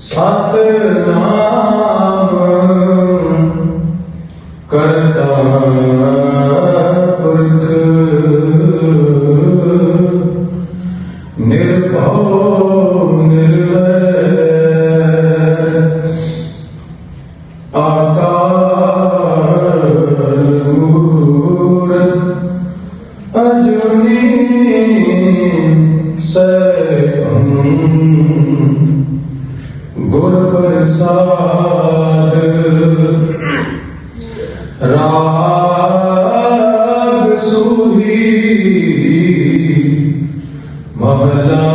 ਸਤਨਾਮ ਕਰਤਾ ਪੁਰਖ ਗੁਰ ਪ੍ਰਸਾਦ, ਰਾਗ ਸੂਹੀ, ਮਹਲਾ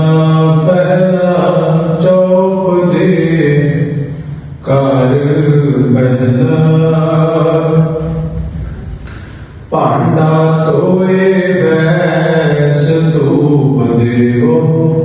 ਪਹਿਲਾ ਚੌਪ ਦੇ ਕਰ ਪਹਿਲਾ ਭਾਂਡਾ ਤੋਏ ਬੈਸ ਧੂਪ ਦੇਵੋ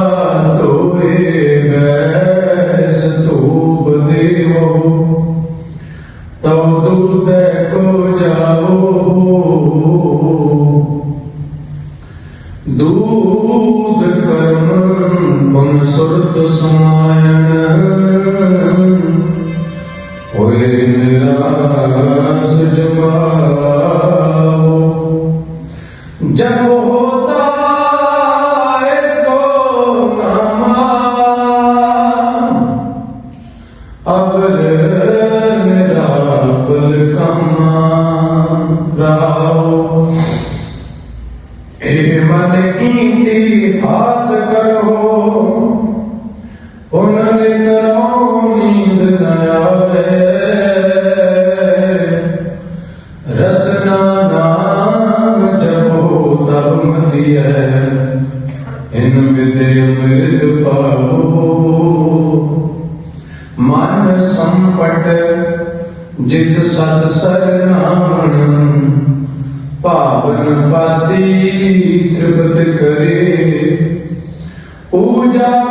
ਤਉ ਕੋ ਜਾਓ ਕਰਮ ਪੁਨ ਸੁਰਤ ਸਮਾਇਣ। ਹੋਏ ਨਿਰਾਸ ਜਮਾਓ। ਜਬ ਹੋਤਾ ਏਕੋ ਨਾਮਾ। ਅਬਰ ਜਿਤ ਸਤ ਸਰਨਾਮਣ ਭਾਵਨ ਪਾਤੀ ਤ੍ਰਿਪਤ ਕਰੇ। ਪੂਜਾ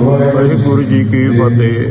ਵਾਹਿਗੁਰੂ ਜੀ ਕੀ ਫਤਿਹ।